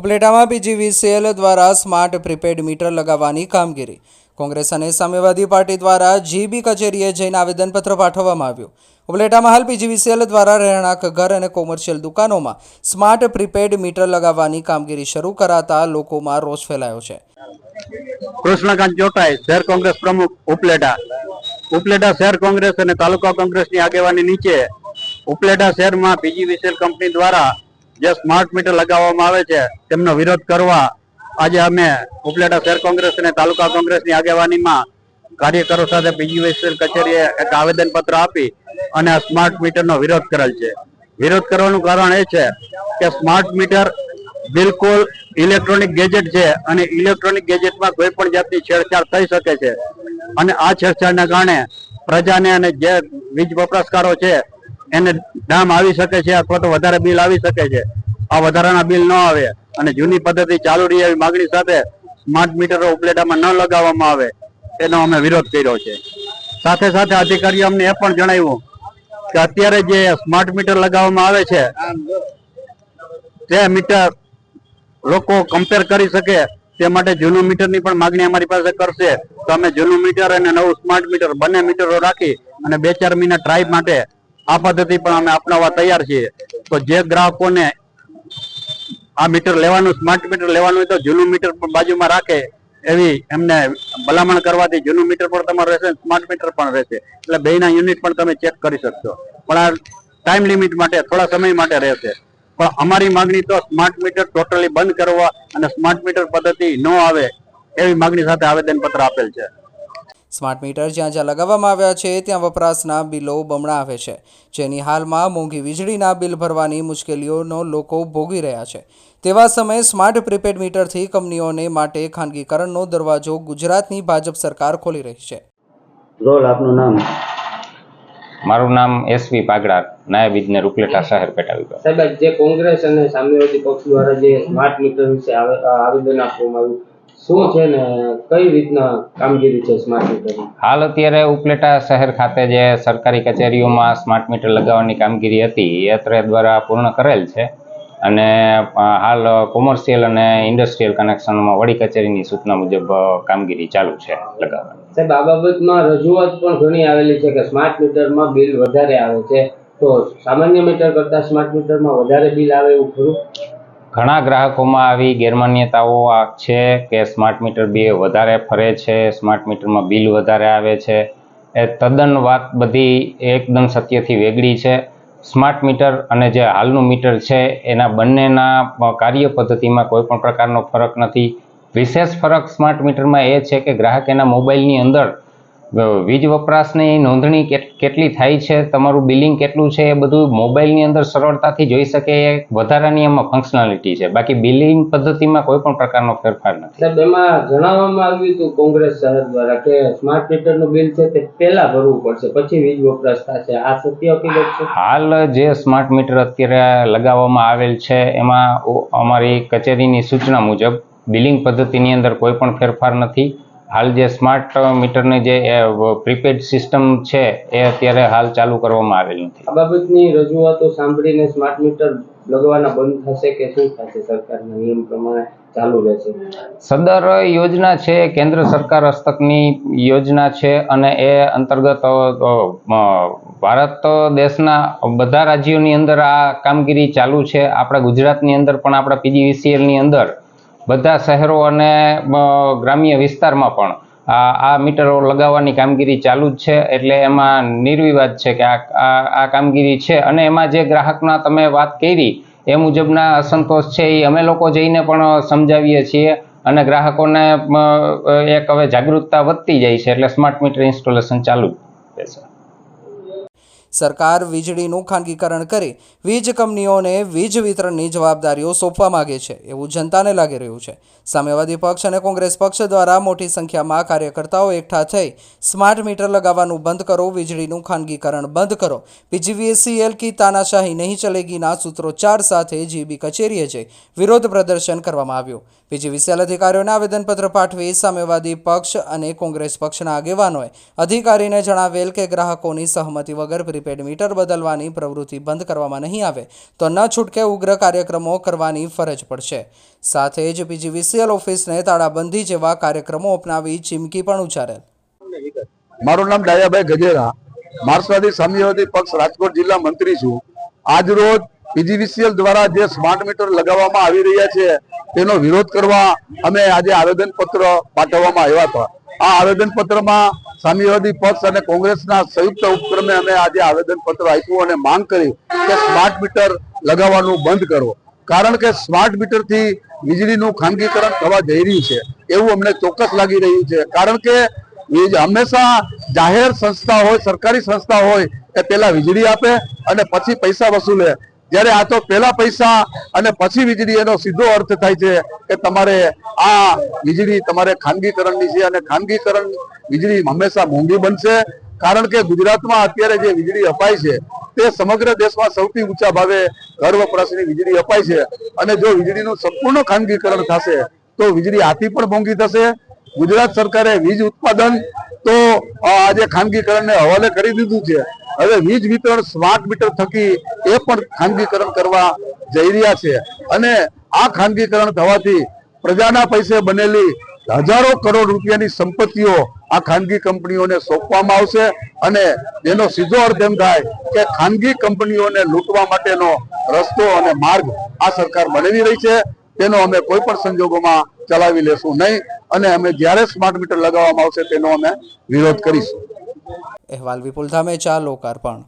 ઉપલેટામાં PGVCL દ્વારા smart prepaid meter લગાવવાની કામગીરી. કોંગ્રેસ અને સામ્યવાદી પાર્ટી દ્વારા જીબી કચેરીએ જઈને આવેદનપત્ર પાઠવવામાં આવ્યું. ઉપલેટામાં હાલ પીજીવીસીએલ દ્વારા રહેણાંક ઘર અને કોમર્શિયલ દુકાનોમાં સ્માર્ટ પ્રીપેડ મીટર લગાવવાની કામગીરી શરૂ કરાતા લોકોમાં રોષ ફેલાયો છે. કૃષ્ણકાંત ચોટાઈ શહેર કોંગ્રેસ પ્રમુખ ઉપલેટા. ઉપલેટા શહેર કોંગ્રેસ અને તાલુકા કોંગ્રેસની આગેવાની નીચે ઉપલેટા શહેરમાં પીજીવીસીએલ કંપની દ્વારા જે સ્માર્ટ મીટર લગાવવામાં આવે છે, તેમનો વિરોધ કરવા આજે અમે ઉપલેટા શહેર કોંગ્રેસ અને તાલુકા કોંગ્રેસની આગેવાનીમાં કાર્યકરો સાથે પીજીવીસીએલ કચેરીએ એક આવેદનપત્ર આપી અને આ સ્માર્ટ મીટરનો વિરોધ કરેલ છે. વિરોધ કરવાનું કારણ એ છે કે સ્માર્ટ મીટર બિલકુલ ઇલેક્ટ્રોનિક ગેજેટ છે અને ઇલેક્ટ્રોનિક ગેજેટમાં કોઈ પણ જાતની છેડછાડ થઈ શકે છે. અને આ છેડછાડના કારણે પ્રજાને અને જે વીજ વપરાશકારો છે એને દામ આવી શકે છે, અથવા તો વધારે બિલ આવી શકે છે. આ વધારાના બિલ ન આવે અને જૂની પદ્ધતિ ચાલુ રહી એવી માગણી સાથે સ્માર્ટ મીટરો ઉપલેટામાં ન લગાવવામાં આવે, એનો અમે વિરોધ કર્યો છે. સાથે સાથે અધિકારીઓ અમને એ પણ જણાવ્યું કે અત્યારે જે સ્માર્ટ મીટર લગાવવામાં આવે છે, તે મીટર લોકો કમ્પેર કરી શકે, તે માટે જૂનું મીટરની પણ માગણી અમારી પાસે કરશે. તો અમે જૂનું મીટર અને નવું સ્માર્ટ મીટર, બંને મીટરો રાખી અને બે ચાર મહિના ટ્રાય માટે આ પદ્ધતિ પણ અમે અપનાવવા તૈયાર છીએ. તો જે ગ્રાહકોને આ મીટર લેવાનું, સ્માર્ટ મીટર લેવાનું હોય તો જૂનું મીટર પણ બાજુમાં રાખે. એવી એમને ભલામણ કરવાથી જૂનું મીટર પણ તમારું રહેશે સ્માર્ટ મીટર પણ રહેશે. એટલે બેના યુનિટ પણ તમે ચેક કરી શકશો. પણ આ ટાઈમ લિમિટ માટે, થોડા સમય માટે રહેશે. પણ અમારી માંગણી તો સ્માર્ટ મીટર ટોટલી બંધ કરવા અને સ્માર્ટ મીટર પદ્ધતિ ન આવે એવી માંગણી સાથે આવેદનપત્ર આપેલ છે. સ્માર્ટ મીટર જ્યાં જ્યાં લગાવવામાં આવ્યા છે ત્યાં વપરાશના બિલો બમણા આવે છે. જેની હાલમાં મોંઘી વીજળીના બિલ ભરવાની મુશ્કેલીઓનો લોકો ભોગી રહ્યા છે. તેવા સમયે સ્માર્ટ પ્રીપેડ મીટરથી કંપનીઓને માટે ખાનગીકરણનો દરવાજો ગુજરાતની ભાજપ સરકાર ખોલી રહી છે. રોલ આપનું નામ? મારું નામ એસવી પાગડા નાયબ ઇજનેર ઉપલેટા શહેર પેટા વિભાગ. સાહેબ જે કોંગ્રેસ અને સામ્યવાદી પક્ષ દ્વારા જે સ્માર્ટ મીટર વિશે આવેદન આપવામાં આવ્યું શું છે ને કઈ રીતના કામગીરી છે સ્માર્ટ મીટરની હાલ અત્યારે ઉપલેટા શહેર ખાતે જે સરકારી કચેરીઓમાં સ્માર્ટ મીટર લગાવવાની કામગીરી હતી એ અત્રે દ્વારા પૂર્ણ કરેલ છે. અને હાલ કોમર્શિયલ અને ઇન્ડસ્ટ્રીયલ કનેક્શનમાં વડી કચેરીની સૂચના મુજબ કામગીરી ચાલુ છે લગાવવાની. સાહેબ આ બાબતમાં રજૂઆત પણ ઘણી આવેલી છે કે સ્માર્ટ મીટરમાં બિલ વધારે આવે છે. તો સામાન્ય મીટર કરતાં સ્માર્ટ મીટરમાં વધારે બિલ આવે એવું ખરું? ઘણા ગ્રાહકોમાં આવી ગેરમાન્યતાઓ છે કે સ્માર્ટ મીટર બે વધારે ફરે છે, સ્માર્ટ મીટરમાં બિલ વધારે આવે છે. એ તદ્દન વાત બધી એકદમ સત્યથી વેગળી છે. સ્માર્ટ મીટર અને જે હાલનું મીટર છે, એના બંનેના કાર્ય પદ્ધતિમાં કોઈ પણ પ્રકારનો ફરક નથી. વિશેષ ફરક સ્માર્ટ મીટરમાં એ છે કે ગ્રાહક એના મોબાઈલની અંદર વીજ વપરાશની નોંધણી કેટ- કેટલી થાય છે? તમારું બિલિંગ કેટલું છે? એ બધું મોબાઈલની અંદર સરળતાથી જોઈ શકે. એ વધારાની એમાં ફંક્શનાલિટી છે. બાકી બિલિંગ પદ્ધતિમાં કોઈ પણ પ્રકારનો ફેરફાર નથી. સાહેબ એમાં જણાવવામાં આવ્યું હતું કોંગ્રેસ શહેર દ્વારા કે સ્માર્ટ મીટરનું બિલ છે તે પહેલા ભરવું પડશે. પછી વીજ વપરાશ થશે. આ સત્ય હકીકત છે? હાલ જે સ્માર્ટ મીટર અત્યારે લગાવવામાં આવેલ છે એમાં અમારી કચેરીની સૂચના મુજબ બિલિંગ પદ્ધતિની અંદર કોઈ પણ ફેરફાર નથી. હાલ જે સ્માર્ટ મીટરની જે પ્રીપેડ સિસ્ટમ છે એ અત્યારે હાલ ચાલુ કરવામાં આવેલ નથી. આ બાબતની રજૂઆતો સાંભળીને સ્માર્ટ મીટર લગાવવાના બંધ થશે કે શું થશે? સરકારના નિયમ પ્રમાણે ચાલુ રહેશે. સદર યોજના છે કેન્દ્ર સરકાર હસ્તકની યોજના છે અને એ અંતર્ગત ભારત દેશના બધા રાજ્યોની અંદર આ કામગીરી ચાલુ છે. આપણા ગુજરાતની અંદર પણ આપણા પીજીવીસીએલની અંદર બધા શહેરો અને ગ્રામ્ય વિસ્તારમાં પણ આ મીટરો લગાવવાની કામગીરી ચાલુ જ છે. એટલે એમાં નિર્વિવાદ છે કે આ આ કામગીરી છે. અને એમાં જે ગ્રાહકના તમે વાત કરી, એ મુજબના અસંતોષ છે એ અમે લોકો જઈને પણ સમજાવીએ છીએ. અને ગ્રાહકોને એક હવે જાગૃતતા વધતી જાય છે. એટલે સ્માર્ટ મીટર ઇન્સ્ટોલેશન ચાલુ રહેશે. સરકાર વીજળીનું ખાનગીકરણ કરી, વીજ કંપનીઓને વીજ વિતરણની જવાબદારીઓ સોંપવા માગે છે, એવું જનતાને લાગી રહ્યું છે. સામ્યવાદી પક્ષ અને કોંગ્રેસ પક્ષ દ્વારા મોટી સંખ્યામાં કાર્યકર્તાઓ એકઠા થઈ સ્માર્ટ મીટર લગાવવાનું બંધ કરો, વીજળીનું ખાનગીકરણ બંધ કરો. પીજીવીએસસીએલ કી તાનાશાહી નહીં ચલેગીના સૂત્રોચ્ચાર સાથે જીબી કચેરીએ જઈ વિરોધ પ્રદર્શન કરવામાં આવ્યું. પીજીવીસીએલ અધિકારીઓને આવેદનપત્ર પાઠવી સામ્યવાદી પક્ષ અને કોંગ્રેસ પક્ષના આગેવાનોએ અધિકારીને જણાવેલ કે ગ્રાહકોની સહમતિ વગર પ્રીપેડ મીટર બદલવાની પ્રવૃત્તિ બંધ કરવામાં નહીં આવે તો ન છૂટકે ઉગ્ર કાર્યક્રમો કરવાની ફરજ પડશે. સાથે જ પીજીવીસીએલ ઓફિસને તાળાબંધી જેવા કાર્યક્રમો અપનાવી ચીમકી પણ ઉચ્ચારેલ મારું નામ ડાયાભાઈ ગજેરા. માર્ક્સવાદી સામ્યવાદી પક્ષ રાજકોટ જિલ્લા મંત્રી છું. આજ રોજ પીજીવીસીએલ દ્વારા જે સ્માર્ટ મીટર લગાવવામાં આવી રહ્યા છે, તેનો વિરોધ કરવા અમે આજે આવેદન પત્ર પાઠવવામાં આવ્યા હતા. આ આવેદન પત્રમાં સામ્યવાદી પક્ષ અને કોંગ્રેસના સંયુક્ત ઉપક્રમે અમે આજે આવેદન પત્ર આપ્યું અને માંગ કરી કે સ્માર્ટ મીટર લગાવવાનું બંધ કરો. કારણ કે સ્માર્ટ મીટરથી વીજળીનું ખાનગીકરણ થવા જઈ રહ્યું છે. એવું અમને ચોક્કસ લાગી રહ્યું છે. કારણ કે હંમેશા જાહેર સંસ્થા હોય, સરકારી સંસ્થા હોય, એ પેલા વીજળી આપે અને પછી પૈસા વસૂલે. જ્યારે આ તો પેલા પૈસા અને પછી વીજળી, એનો સીધો અર્થ થાય છે કે તમારે આ વીજળી તમારે ખાનગીકરણની છે અને ખાનગીકરણ વીજળી હંમેશા મોંઘી બનશે. કારણ કે ગુજરાતમાં અત્યારે જે વીજળી અપાય છે, તે સમગ્ર દેશમાં સૌથી ઊંચા ભાવે ઘર વપરાશની વીજળી અપાય છે. અને જો વીજળીનું સંપૂર્ણ ખાનગીકરણ થશે, તો વીજળી આથી પણ મોંઘી થશે. ગુજરાત સરકારે વીજ ઉત્પાદન તો આજે ખાનગીકરણને હવાલે કરી દીધું છે. હવે વીજ વિતરણ સ્માર્ટ મીટર થકી એ પણ ખાનગીકરણ કરવા જઈ રહ્યા છે. અને આ ખાનગીકરણ થવાથી પ્રજાના પૈસે બનેલી હજારો કરોડ રૂપિયાની સંપત્તિઓ આ ખાનગી કંપનીઓને સોંપવામાં આવશે અને એનો સીધો અર્થ એમ થાય કે ખાનગી કંપનીઓને લૂંટવા માટેનો રસ્તો અને માર્ગ આ સરકાર બનાવી રહી છે. તેનો અમે કોઈ પણ સંજોગોમાં ચલાવી લેશું નહીં અને અમે જ્યારે સ્માર્ટ મીટર લગાવવામાં આવશે તેનો અમે વિરોધ કરીશું. અહેવાલ વિપુલ ધામેચા લોકાર્પણ.